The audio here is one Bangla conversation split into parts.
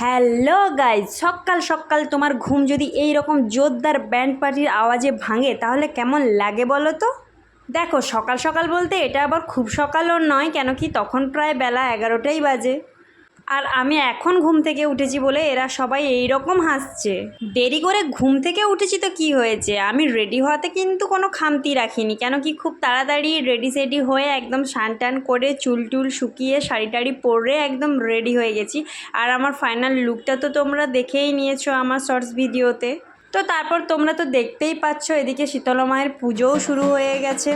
হ্যালো গাইজ, সকাল সকাল তোমার ঘুম যদি এই রকম জোরদার ব্যান্ড পার্টির আওয়াজে ভাঙে, তাহলে কেমন লাগে বলো তো? দেখো, সকাল সকাল বলতে এটা আবার খুব সকালও নয়, কেন কি তখন প্রায় বেলা এগারোটাই বাজে। আর আমি এখন ঘুম থেকে উঠেছি বলে এরা সবাই এই রকম হাসছে। দেরি করে ঘুম থেকে উঠেছি তো কি হয়েছে? আমি রেডি হওয়াতে কিন্তু কোনো খামতি রাখিনি। কেন কি খুব তাড়াতাড়ি রেডি সেডি হয়ে একদম স্নান টান করে চুল টুল শুকিয়ে শাড়ি টাড়ি পরে একদম রেডি হয়ে গেছি। আর আমার ফাইনাল লুকটা তো তোমরা দেখেই নিয়েছো আমার শর্টস ভিডিওতে তো তারপর তোমরা তো দেখতেই পাচ্ছ, এদিকে শীতলা মায়ের পুজোও শুরু হয়ে গেছে।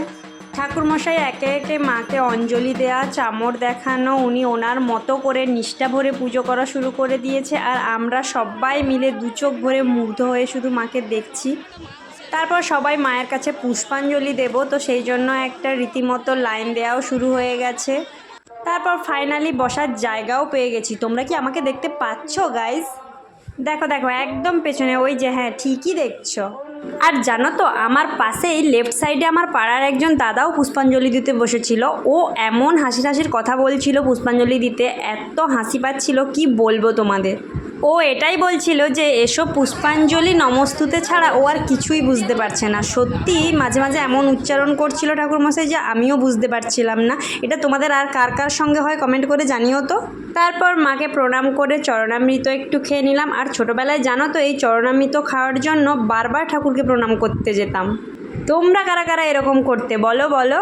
ঠাকুরমশাই, একে একে মাকে অঞ্জলি দেয়া চামড় দেখানো, উনি ওনার মতো করে নিষ্ঠা ভরে পুজো করা শুরু করে দিয়েছে আর আমরা সবাই মিলে দু চোখ ভরে মুগ্ধ হয়ে শুধু মাকে দেখছি। তারপর সবাই মায়ের কাছে পুষ্পাঞ্জলি দেব, তো সেই জন্য একটা রীতিমতো লাইন দেওয়াও শুরু হয়ে গেছে। তারপর ফাইনালি বসার জায়গাও পেয়ে গেছি। তোমরা কি আমাকে দেখতে পাচ্ছ গাইজ দেখো দেখো, একদম পেছনে, ওই যে হ্যাঁ ঠিকই দেখছ। আর জানো তো, আমার পাশেই লেফট সাইডে আমার পাড়ার একজন দাদাও পুষ্পাঞ্জলি দিতে বসেছিল। ও এমন হাসি হাসির কথা বলছিল পুষ্পাঞ্জলি দিতে, এত হাসি পাচ্ছিল, কি বলব তোমাদের? ও এটাই বলছিল যে এসব পুষ্পাঞ্জলি নমস্তুতে ছাড়া ও আর কিছুই বুঝতে পারছে না। সত্যি মাঝে মাঝে এমন উচ্চারণ করছিল ঠাকুরমশাই যে আমিও বুঝতে পারছিলাম না। এটা তোমাদের আর কার কার সঙ্গে হয় কমেন্ট করে জানিও তো। তারপর মাকে প্রণাম করে চরণামৃত একটু খেয়ে নিলাম। আর ছোটোবেলায় জানো তো, এই চরণামৃত খাওয়ার জন্য বারবার ঠাকুরকে প্রণাম করতে যেতাম। তোমরা কারা কারা এরকম করতে বলো বলো।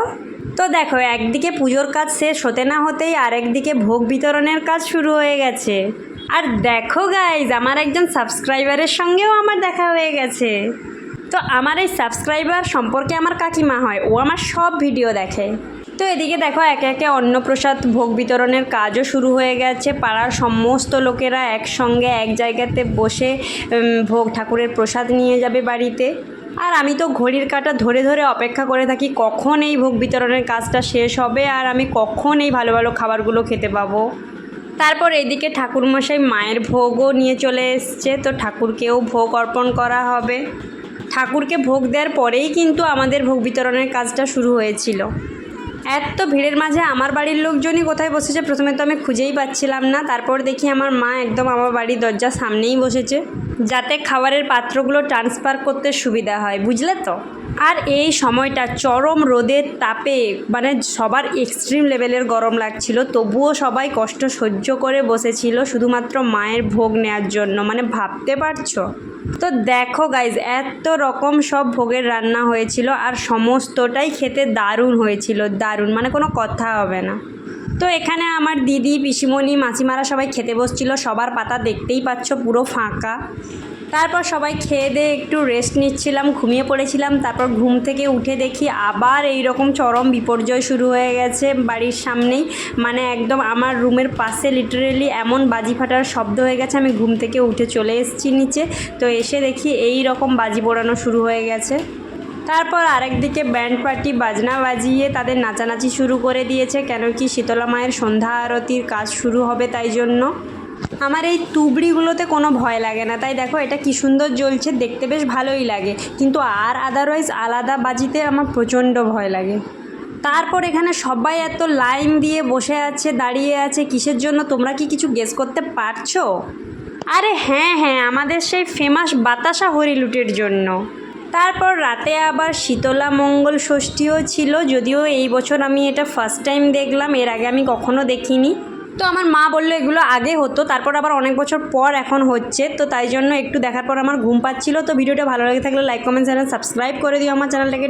তো দেখো, একদিকে পুজোর কাজ শেষ হতে না হতেই আরেকদিকে ভোগ বিতরণের কাজ শুরু হয়ে গেছে। আর দেখো গাইজ আমার একজন সাবস্ক্রাইবারের সঙ্গেও আমার দেখা হয়ে গেছে। তো আমার এই সাবস্ক্রাইবার সম্পর্কে আমার কাকিমা হয়, ও আমার সব ভিডিও দেখে। তো এদিকে দেখো, একে একে অন্নপ্রসাদ ভোগ বিতরণের কাজও শুরু হয়ে গেছে। পাড়ার সমস্ত লোকেরা একসঙ্গে এক জায়গাতে বসে ভোগ ঠাকুরের প্রসাদ নিয়ে যাবে বাড়িতে। আর আমি তো ঘড়ির কাঁটা ধরে ধরে অপেক্ষা করে থাকি, কখন এই ভোগ বিতরণের কাজটা শেষ হবে আর আমি কখন এই ভালো ভালো খাবারগুলো খেতে পাবো। তারপর এদিকে ঠাকুরমশাই মায়ের ভোগও নিয়ে চলে এসছে। তো ঠাকুরকেও ভোগ অর্পণ করা হবে। ঠাকুরকে ভোগ দেওয়ার পরেই কিন্তু আমাদের ভোগ বিতরণের কাজটা শুরু হয়েছিল। এত ভিড়ের মাঝে আমার বাড়ির লোকজনই কোথায় বসেছে প্রথমে তো আমি খুঁজেই পাচ্ছিলাম না। তারপর দেখি আমার মা একদম আমার বাড়ির দরজার সামনেই বসেছে। যাতে খাবারের পাত্রগুলো ট্রান্সফার করতে সুবিধা হয়, বুঝলে তো? আর এই সময়টা চরম রোদের তাপে মানে সবার এক্সট্রিম লেভেলের গরম লাগছিল। তবুও সবাই কষ্ট সহ্য করে বসেছিল, শুধুমাত্র মায়ের ভোগ নেওয়ার জন্য। মানে ভাবতে পারছ? তো দেখো গাইজ এত রকম সব ভোগের রান্না হয়েছিল আর সমস্তটাই খেতে দারুণ হয়েছিল, দারুণ। মানে কোনো কথা হবে না। তো এখানে আমার দিদি, পিসিমণি, মাসিমারা সবাই খেতে বসছিল। সবার পাতা দেখতেই পাচ্ছ পুরো ফাঁকা। তারপর সবাই খেয়ে দিয়ে একটু রেস্ট নিচ্ছিলাম, ঘুমিয়ে পড়েছিলাম। তারপর ঘুম থেকে উঠে দেখি আবার এই রকম চরম বিপর্যয় শুরু হয়ে গেছে বাড়ির সামনেই। মানে একদম আমার রুমের পাশে লিটারেলি এমন বাজি ফাটার শব্দ হয়ে গেছে, আমি ঘুম থেকে উঠে চলে এসেছি নিচে। তো এসে দেখি এই রকম বাজি পোড়ানো শুরু হয়ে গেছে। তারপর আরেকদিকে ব্যান্ড পার্টি, বাজনা বাজিয়ে তাদের নাচানাচি শুরু করে দিয়েছে। কেন কি শীতলা মায়ের সন্ধ্যা আরতির কাজ শুরু হবে তাই জন্য। আমার এই তুবড়িগুলোতে কোনো ভয় লাগে না। তাই দেখো, এটা কি সুন্দর জ্বলছে, দেখতে বেশ ভালোই লাগে। কিন্তু আর আদারওয়াইজ আলাদা বাজিতে আমার প্রচণ্ড ভয় লাগে। তারপর এখানে সবাই এত লাইন দিয়ে বসে আছে, দাঁড়িয়ে আছে, কিসের জন্য তোমরা কি কিছু গেস করতে পারছ? আরে হ্যাঁ হ্যাঁ আমাদের সেই ফেমাস বাতাসা হরিলুটের জন্য। তারপর রাতে আবার শীতলা মঙ্গল ষষ্ঠীও ছিল, যদিও এই বছর আমি এটা ফার্স্ট টাইম দেখলাম, এর আগে আমি কখনো দেখিনি। তো আমার মা বলল এগুলো আগে হতো, তারপর আবার অনেক বছর পর এখন হচ্ছে, তো তাই জন্য একটু দেখার পর আমার ঘুম পাচ্ছিল। তো ভিডিওটা ভালো লাগে থাকলে লাইক কমেন্ট চ্যানেল সাবস্ক্রাইব করে দিও আমার চ্যানেলটাকে